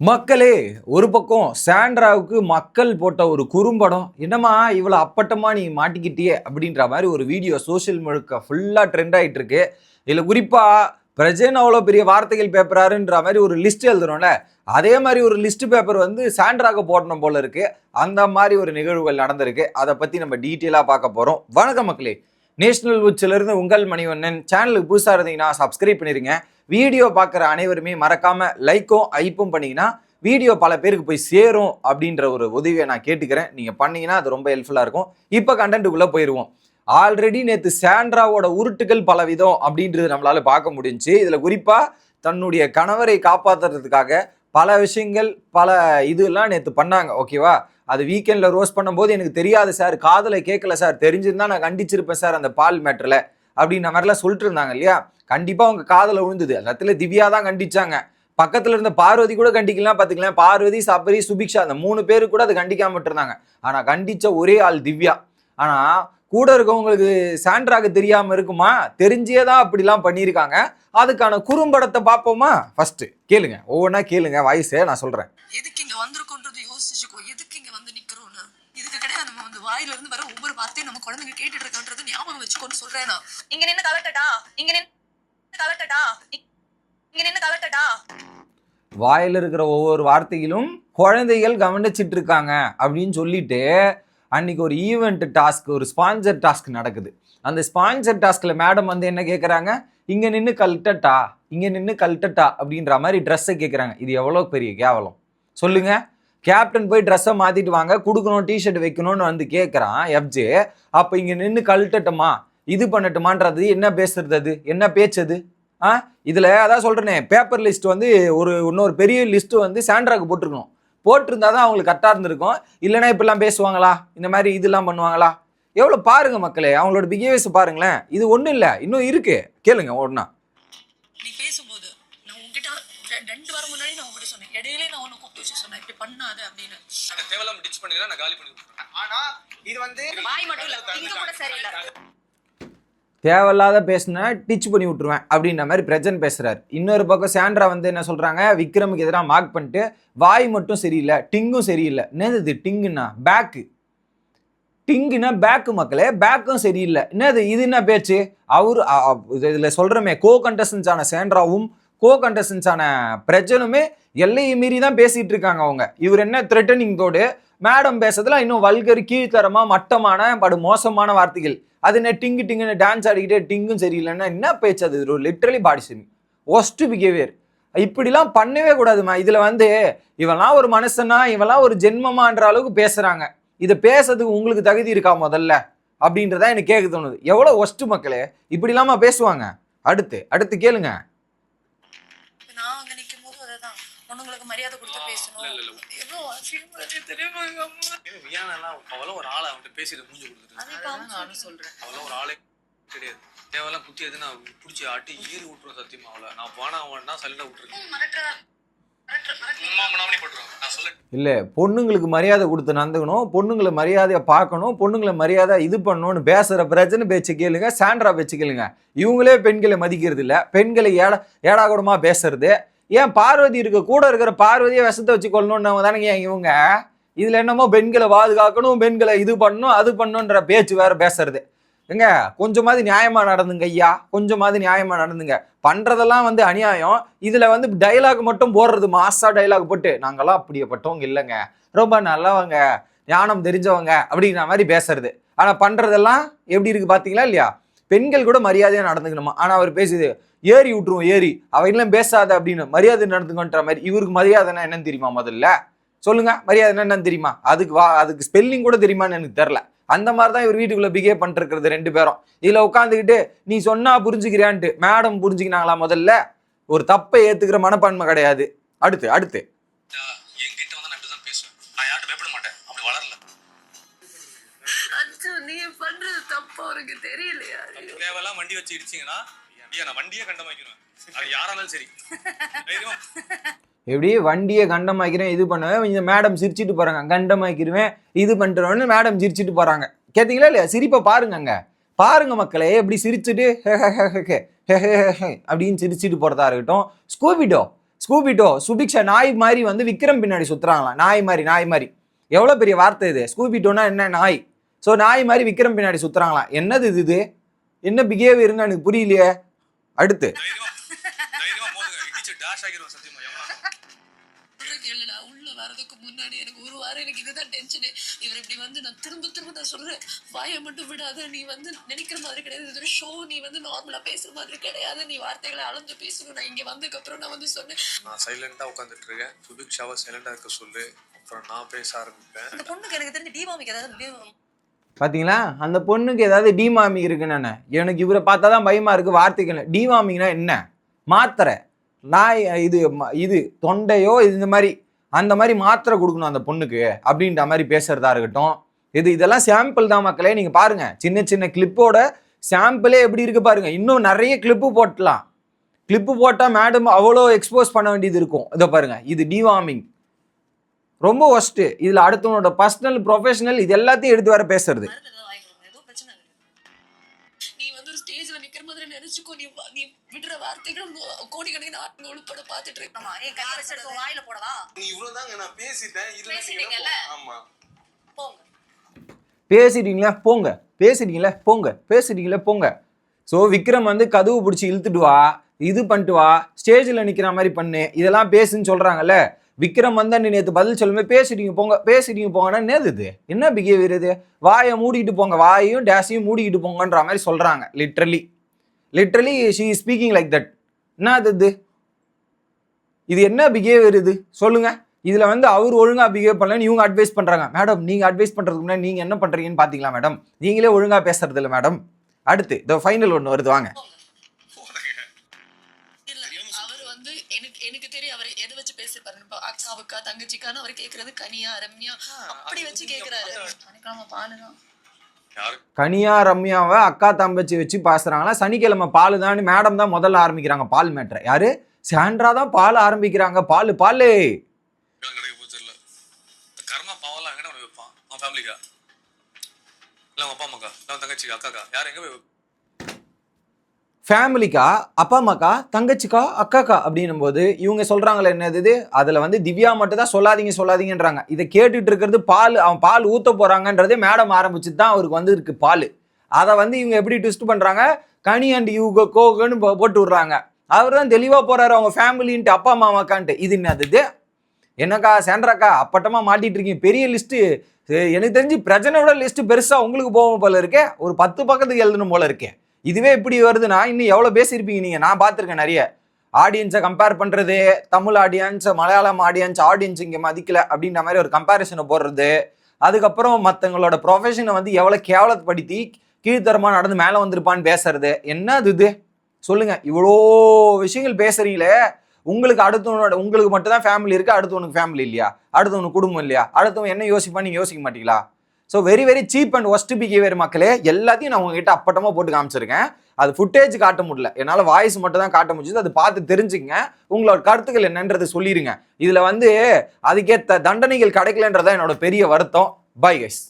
மக்களே ஒரு பக்கம் சாண்ட்ராவுக்கு மக்கள் போட்ட ஒரு குறும்படம் என்னம்மா இவ்வளோ அப்பட்டமா நீ மாட்டிக்கிட்டியே அப்படின்ற மாதிரி ஒரு வீடியோ சோஷியல் முழுக்க ஃபுல்லாக ட்ரெண்ட் ஆயிட்டு இருக்கு இதில் குறிப்பாக பிரஜன் அவ்வளோ பெரிய வார்த்தைகள் பேப்பராருன்ற மாதிரி ஒரு லிஸ்ட் எழுதுறோம்ல அதே மாதிரி ஒரு லிஸ்ட் பேப்பர் வந்து சாண்ட்ராக போடணும் போல இருக்கு. அந்த மாதிரி ஒரு நிகழ்வுகள் நடந்திருக்கு. அதை பற்றி நம்ம டீட்டெயிலாக பார்க்க போகிறோம் வணக்கம் மக்களே. நேஷனல் உச்சிலிருந்து உங்கள் மணிவண்ணன். சேனலுக்கு புதுசாக இருந்தீங்கன்னா சப்ஸ்கிரைப் பண்ணிருங்க. வீடியோ பார்க்குற அனைவருமே மறக்காம லைக்கும் ஐப்பும் பண்ணீங்கன்னா வீடியோ பல பேருக்கு போய் சேரும் அப்படின்ற ஒரு உதவியை நான் கேட்டுக்கிறேன். நீங்கள் பண்ணீங்கன்னா அது ரொம்ப ஹெல்ப்ஃபுல்லாக இருக்கும். இப்போ கண்டென்ட்டுக்குள்ளே போயிடுவோம் ஆல்ரெடி நேற்று சாண்ட்ராவோட உருட்டுகள் பல விதம் அப்படின்றது நம்மளால பார்க்க முடிஞ்சுச்சு. இதில் குறிப்பாக தன்னுடைய கணவரை காப்பாற்றுறதுக்காக பல விஷயங்கள் பல இதெல்லாம் நேற்று பண்ணாங்க. ஓகேவா அது வீக்கெண்டில் ரோஸ் பண்ணும்போது எனக்கு தெரியாது சார். காதலை கேட்கல சார். தெரிஞ்சிருந்தா நான் கண்டிச்சிருப்பேன் சார் அந்த பால் மேட்டரில் அப்படின்ற மாதிரிலாம் சொல்லிட்டு இருந்தாங்க இல்லையா? கண்டிப்பாக அவங்க காதல விழுந்தது. அந்த இடத்துல திவ்யா தான் கண்டிச்சாங்க. பக்கத்தில் இருந்த பார்வதி கூட கண்டிக்கலாம் பார்த்துக்கலாம் பார்வதி சபரி சுபிக்ஷா அந்த மூணு பேரு கூட அதை கண்டிக்காம விட்டுருந்தாங்க. ஆனால் கண்டிச்ச ஒரே ஆள் திவ்யா. ஆனால் கூட இருக்கவங்களுக்கு சாண்ட்ராக்கு தெரியாமல் இருக்குமா? தெரிஞ்சே தான் அப்படிலாம் பண்ணியிருக்காங்க. அதுக்கான குறும்படத்தை பார்ப்போமா? ஃபர்ஸ்ட் கேளுங்க. ஒவ்வொன்றா கேளுங்க. வாய்ஸே நான் சொல்கிறேன் எதுக்கு இங்கே வந்திருக்கோன்றது யோசிச்சுக்கோ. எது இங்க வந்து நிக்கிறோம்னு இதுக்கு கிடையாது நம்ம வந்து வாயில இருந்து வர ஒவ்வொரு வார்த்தையும் நம்ம குழந்தைங்க கேட்டுட்டு இருக்கான்றது ஞாபகம் வச்சுக்கோன்னு சொல்றேன் நான். இங்க நின்னு கலட்டடா இங்க நின்னு கலட்டடா இங்க நின்னு கலட்டடா வாயில் இருக்கிற ஒவ்வொரு வார்த்தையிலும் குழந்தைகள் கவனிச்சிட்டு இருக்காங்க அப்படின்னு சொல்லிட்டு அன்னைக்கு ஒரு ஈவெண்ட் டாஸ்க் ஒரு ஸ்பான்சர் டாஸ்க் நடக்குது. அந்த ஸ்பான்சர் டாஸ்கில் மேடம் வந்து என்ன கேட்குறாங்க இங்கே நின்று கல்ட்டட்டா? இங்கே நின்று கல்ட்டட்டா? அப்படின்ற மாதிரி ட்ரெஸ்ஸை கேட்குறாங்க இது எவ்வளோ பெரிய கேவலம்? சொல்லுங்க. கேப்டன் போய் ட்ரெஸ்ஸை மாற்றிட்டு வாங்க கொடுக்கணும் டிஷர்ட் வைக்கணும்னு வந்து கேட்குறான் எஃப்ஜே அப்போ இங்கே நின்று கழட்டட்டுமா? இது பண்ணட்டுமான்றது என்ன பேசுறது அது? என்ன பேச்சது ஆ? இதில் அதான் சொல்கிறேனே பேப்பர் லிஸ்ட் வந்து ஒரு இன்னொரு பெரிய லிஸ்ட்டு வந்து சாண்ட்ராக்கு போட்டிருக்கணும். போட்டிருந்தா தான் அவங்களுக்கு கரெக்டாக இருந்திருக்கும். இல்லைன்னா இப்படிலாம் பேசுவாங்களா? இந்த மாதிரி இதெல்லாம் பண்ணுவாங்களா? எவ்வளோ பாருங்கள் மக்களே அவங்களோட பிஹேவியர்ஸ் பாருங்களேன். இது ஒன்றும் இல்லை இன்னும் இருக்குது கேளுங்க ஒன்றா இடையிலே நான் உன்னை கூப்பிட்டு வச்சு சொன்னேன். இப்படி பண்ணாத அப்படின்னு. நாங்க தேவையில்லாம டிச் பண்ணிக்கலாம் நான் காலி பண்ணி ஆனா இது வந்து வாய் மட்டும் இல்ல இங்க கூட சரியில்லை. தேவையில்லாத பேசுனா டிச் பண்ணி விட்டுருவேன் அப்படின்ற மாதிரி பிரஜன் பேசுறாரு. இன்னொரு பக்கம் சாண்ட்ரா வந்து என்ன சொல்றாங்க விக்ரமுக்கு எதிராக மார்க் பண்ணிட்டு வாய் மட்டும் சரியில்லை டிங்கும் சரியில்லை. என்னது இது டிங்குன்னா பேக்கு டிங்குனா பேக்கு மக்களே பேக்கும் சரியில்லை. என்னது இது என்ன பேச்சு? அவர் இதில் சொல்கிறோமே கோ கண்டஸ்டன்ஸான சேண்ட்ராவும் கோ கண்டஸ்டன்ஸான பிரஜனுமே எல்லையை மீறி தான் பேசிட்டு இருக்காங்க அவங்க. இவர் என்ன த்ரெட்டனிங் தோடு மேடம் பேசுறதுல இன்னும் வல்கர் கீழ்த்தரமாக மட்டமான படு மோசமான வார்த்தைகள். அது என்ன டிங்கு டிங்குன்னு டான்ஸ் ஆடிக்கிட்டே டிங்கும் சரியில்லைன்னா என்ன பேச்சு அது? ஒரு literally body SIMI worst behaviour இப்படிலாம் பண்ணவே கூடாதுமா. இதில் வந்து இவெல்லாம் ஒரு மனுஷனா இவெல்லாம் ஒரு ஜென்மமான்ற அளவுக்கு பேசுகிறாங்க இதை பேசுறதுக்கு உங்களுக்கு தகுதி இருக்கா முதல்ல? அப்படின்றதான் எனக்கு கேட்க தோணுது. எவ்வளோ ஒஸ்ட்டு மக்களே இப்படி இல்லாமல் பேசுவாங்க. அடுத்து அடுத்து கேளுங்க. நிக்கும் போது அதுதான். பொண்ணுங்களுக்கு மரியாதை கொடுத்து பேசணும். இல்ல, இல்ல, எவ்வளவு அசிங்கமா இருக்கு தெரியுமா எங்க அம்மா? வியானெல்லாம் அவளும் ஒரு ஆளை அவன்கிட்ட பேசிட்டு மூஞ்சி கொடுத்துட்டு அதுதான் நானும் சொல்றேன். அவளும் ஒரு ஆளே கிடையாது. தேவையெல்லாம் குத்தி எது நான் பிடிச்சி ஆட்டி ஏறி விட்டுருவேன் சத்தியமா அவளை. நான் வானா அவனா சல்லில் விட்டுருக்கேன் இல்லை பொண்ணுங்களுக்கு மரியாதை கொடுத்து நடந்துக்கணும் பொண்ணுங்களை மரியாதையை பார்க்கணும். பொண்ணுங்களை மரியாதை இது பண்ணணும்னு பேசுகிற பிரச்சனை பேச்சு கேளுங்க. சாண்ட்ரா பேச்சு கேளுங்க. இவங்களே பெண்களை மதிக்கிறது இல்லை பெண்களை ஏடா ஏடாகூடமாக பேசுறது. ஏன் பார்வதி இருக்க கூட இருக்கிற பார்வதியை விஷத்தை வச்சு கொள்ளணும்னு தானேங்க இவங்க? இதில் என்னமோ பெண்களை பாதுகாக்கணும் பெண்களை இது பண்ணணும் அது பண்ணணுன்ற பேச்சு வேற பேசுறது. எங்க கொஞ்சமாவது நியாயமாக நடந்துங்க ஐயா கொஞ்சமாவது நியாயமாக நடந்துங்க. பண்ணுறதெல்லாம் வந்து அநியாயம். இதில் வந்து டைலாக் மட்டும் போடுறது மாசா டைலாக் போட்டு நாங்கெல்லாம் அப்படியேப்பட்டவங்க இல்லைங்க. ரொம்ப நல்லவங்க ஞானம் தெரிஞ்சவங்க அப்படிங்கிற மாதிரி பேசுறது. ஆனால் பண்ணுறதெல்லாம் எப்படி இருக்குது பார்த்தீங்களா இல்லையா? பெண்கள் கூட மரியாதையாக நடந்துக்கணுமா? ஆனால் அவர் பேசுது ஏறி விட்டுருவோம் ஏறி. அவையெல்லாம் பேசாத அப்படின்னு மரியாதை நடந்துக்கன்ற மாதிரி இவருக்கு மரியாதைன்னா என்னன்னு தெரியுமா முதல்ல? சொல்லுங்க மரியாதை என்னன்னு தெரியுமா? அதுக்கு வா அதுக்கு ஸ்பெல்லிங் கூட தெரியுமான்னு எனக்கு தெரில அந்த மாதிரி தான் இவர் வீட்டுக்குள்ள பிஹேவ் பண்ணிருக்கிறது ரெண்டு பேரும். இதுல உட்காந்துக்கிட்டு நீ சொன்னா புரிஞ்சுக்கிறியான்ட்டு மேடம் புரிஞ்சுக்கினாங்களா முதல்ல? ஒரு தப்பை ஏத்துக்கிற மனப்பான்மை கிடையாது. அடுத்து அடுத்து. நீ பண்றது தப்பு அவருக்கு தெரியலையா? தேவையெல்லாம் வண்டி வச்சு இடிச்சிங்கன்னா யாராலும் சரி. எப்படி? வண்டியை கண்டமாக்கிறேன் இது பண்ணுவேன். இந்த மேடம் சிரிச்சிட்டு போகிறாங்க கண்டமாக்கிடுவேன் இது பண்ணுறவன்னு மேடம் சிரிச்சிட்டு போகிறாங்க கேட்டிங்களா இல்லையா? சிரிப்பை பாருங்க அங்கே பாருங்க மக்களே எப்படி சிரிச்சுட்டு அப்படின்னு சிரிச்சிட்டு போகிறதா இருக்கட்டும். ஸ்கூபிட்டோ ஸ்கூபிட்டோ சுபிக்ஷா நாய் மாதிரி வந்து விக்ரம் பின்னாடி சுற்றுறாங்களாம் நாய் மாதிரி நாய் மாதிரி. எவ்வளோ பெரிய வார்த்தை இது. ஸ்கூபிட்டோன்னா என்ன நாய்? ஸோ நாய் மாதிரி விக்ரம் பின்னாடி சுற்றுறாங்களாம் என்னது இது இது? என்ன பிஹேவியருன்னு எனக்கு புரியலையே. அடுத்து. உள்ள வரதுக்கு முன்னாடி எனக்கு ஒரு வாரம் எனக்கு இதுதான் டென்ஷனு இவர் இப்படி வந்து நான் திரும்ப திரும்ப நான் சொல்றேன். வாயை மட்டும் விடாத நீ வந்து நினைக்கிற மாதிரி கிடையாது. இது ஒரு ஷோ நீ வந்து நார்மலா பேசுற மாதிரி கிடையாது. நீ வார்த்தைகளை அளந்து பேசணும் நான் இங்க வந்ததுக்கு அப்புறம் நான் வந்து சொன்னேன். நான் சைலண்டா உட்காந்துட்டு இருக்கேன். சுபிக்ஷாவை சைலண்டா இருக்க சொல்லு. அப்புறம் நான் பேச ஆரம்பிப்பேன். அந்த பொண்ணுக்கு எனக்கு தெரிஞ்சு ஏதாவது பார்த்தீங்களா அந்த பொண்ணுக்கு ஏதாவது டிமாமிங் இருக்குன்னு என்ன எனக்கு இவரை பார்த்தா தான் பயமாக இருக்குது வார்த்தைகள் டிமாமிங்னா என்ன? மாத்திரை. நாய் இது ம- இது தொண்டையோ இந்த மாதிரி அந்த மாதிரி மாத்திரை கொடுக்கணும் அந்த பொண்ணுக்கு அப்படின்ற மாதிரி பேசுகிறதா இருக்கட்டும். இது இதெல்லாம் சாம்பிள் தான் மக்களே நீங்கள் பாருங்கள் சின்ன சின்ன கிளிப்போட சாம்பிளே எப்படி இருக்கு பாருங்கள் இன்னும் நிறைய கிளிப்பு போட்டலாம். கிளிப்பு போட்டால் மேடம் அவ்வளோ எக்ஸ்போஸ் பண்ண வேண்டியது இருக்கும். இதை பாருங்கள் இது டிவார்மிங் ரொம்ப ஒஸ்ட்டு இதில் அடுத்தவனோட பர்சனல் ப்ரொஃபஷனல் இது எல்லாத்தையும் எடுத்து வர பேசுறது. மருந்து ஏதாவது வாங்கிக்கணும் ஏதோ பிரச்சனை இருக்கு நீ வந்து ஒரு ஸ்டேஜ்ல நிக்கிற மாதிரி நினைச்சுக்கோ. நீ வா- நீ விடுற வார்த்தைகள் கோடிக்கணக்கிന് ஆட்கள் உள்பட பாத்துட்டு இருக்கோம் ஏன் கையை வச்சு எடுத்து வாயில போடவா? நீ இவ்வளவுதாங்க நான் பேசிட்டேன். இதுல நீங்க பேசிட்டீங்கல்ல? என்ன- ஆமா. போங்க. பேசிட்டீங்களா? போங்க. பேசிட்டீங்களா? போங்க. பேசிட்டீங்களா? போங்க. ஸோ விக்ரம் வந்து கதவு பிடிச்சி இழுத்துட்டு வா இது பண்ணிட்டு வா ஸ்டேஜில் நிற்கிற மாதிரி பண்ணு இதெல்லாம் பேசுன்னு சொல்கிறாங்கல்ல விக்ரம் வந்து நீ நேற்று பதில் சொல்லுமே பேசிட்டீங்க போங்க பேசிட்டீங்க போங்கன்னா என்னது இது? என்ன பிஹேவியர் இது? வாயை மூடிக்கிட்டு போங்க வாயையும் டேஸையும் மூடிக்கிட்டு போங்கன்ற மாதிரி சொல்கிறாங்க literally literally she speaking like that என்ன இது? இது என்ன பிஹேவியர் இது? சொல்லுங்கள் இதில் வந்து அவர் ஒழுங்காக பிஹேவ் பண்ணலன்னு இவங்க அட்வைஸ் பண்ணுறாங்க மேடம் நீங்கள் அட்வைஸ் பண்ணுறதுக்கு முன்னாடி நீங்கள் என்ன பண்ணுறீங்கன்னு பார்த்தீங்களா மேடம் நீங்களே ஒழுங்காக பேசுறதில்ல மேடம் அடுத்து இந்த ஃபைனல் ஒன்று வருது வாங்க போறேங்க இல்ல அவர் வந்து எனக்கு எனக்கு தெரியும் அவர் எதை வச்சு பேசிருப்பாரு இப்ப அக்காவுக்கா தங்கச்சிக்கான்னு அவர் கேக்குறது கனியா ரம்யா. அப்படி வச்சு கேக்குறாரு. சனிக்கிழமை பாலுதான் யாரு கனியா ரம்யாவை அக்கா தம்பச்சி வச்சு பேசுறாங்களா? சனிக்கிழமை பால் தான். மேடம் தான் முதல்ல ஆரம்பிக்கிறாங்க பால் மேட்ரை யாரு? சாண்ட்ரா தான் பால் ஆரம்பிக்கிறாங்க. பால் பால். கர்மா ஃபேமிலிக்கா அப்பா அம்மாக்கா தங்கச்சிக்கா அக்காக்கா அப்படின்னும் போது இவங்க சொல்கிறாங்களே என்னது இது? அதில் வந்து திவ்யா மட்டும் தான் சொல்லாதீங்க சொல்லாதீங்கன்றாங்க. இதை கேட்டுட்டு இருக்கிறது பால் அவன் பால் ஊத்த போகிறாங்கன்றதே மேடம் ஆரம்பிச்சு தான் அவருக்கு வந்து இருக்கு பால். அதை வந்து இவங்க எப்படி ட்விஸ்ட் பண்ணுறாங்க கனி அண்ட் யூகோ கோகன்னு போட்டு விடுறாங்க. அவர் தான் தெளிவாக போகிறாரு அவங்க ஃபேமிலின்ட்டு அப்பா அம்மாக்கான்ட்டு. இது என்னது இது? என்னக்கா சேண்ட்ராக்கா? அப்பட்டமாக மாட்டிகிட்டு இருக்கீங்க. பெரிய லிஸ்ட்டு எனக்கு தெரிஞ்சு பிரச்சனையோட லிஸ்ட்டு பெருசாக உங்களுக்கு போகும் போல இருக்கே. ஒரு பத்து பக்கத்துக்கு எழுதணும் போல இருக்கே. இதுவே இப்படி வருதுன்னா இன்னும் எவ்வளோ பேசியிருப்பீங்க நீங்கள் நான் பார்த்துருக்கேன் நிறைய. ஆடியன்ஸை கம்பேர் பண்ணுறது Tamil audience Malayalam audience audience இங்கே மதிக்கல அப்படின்ற மாதிரி ஒரு கம்பேரிசனை போடுறது. அதுக்கப்புறம் மற்றவங்களோட ப்ரொஃபஷனை வந்து எவ்வளோ கேவலப்படுத்தி கீழ்த்தரமாக நடந்து மேலே வந்திருப்பான்னு பேசுறது. என்ன அது இது? சொல்லுங்கள் இவ்வளோ விஷயங்கள் பேசுகிறீங்களே உங்களுக்கு அடுத்தவனோட உங்களுக்கு மட்டும் தான் ஃபேமிலி இருக்குது அடுத்தவனுக்கு ஃபேமிலி இல்லையா? அடுத்தவனுக்கு குடும்பம் இல்லையா? அடுத்தவன் என்ன யோசிப்பான்னு நீங்க யோசிக்க மாட்டீங்களா? So very very cheap and worst behaviour மக்களே எல்லாத்தையும் நான் உங்ககிட்ட அப்பட்டமாக போட்டு காமிச்சிருக்கேன். அது ஃபுட்டேஜ் காட்ட முடியல. என்னால் வாய்ஸ் மட்டும் தான் காட்ட முடிஞ்சது. அது பார்த்து தெரிஞ்சுங்க. உங்களோட கருத்துக்கள் என்னன்றது சொல்லிடுங்க இதில் வந்து அதுக்கேற்ற தண்டனைகள் கிடைக்கலன்றதான் என்னோட பெரிய வருத்தம். Bye guys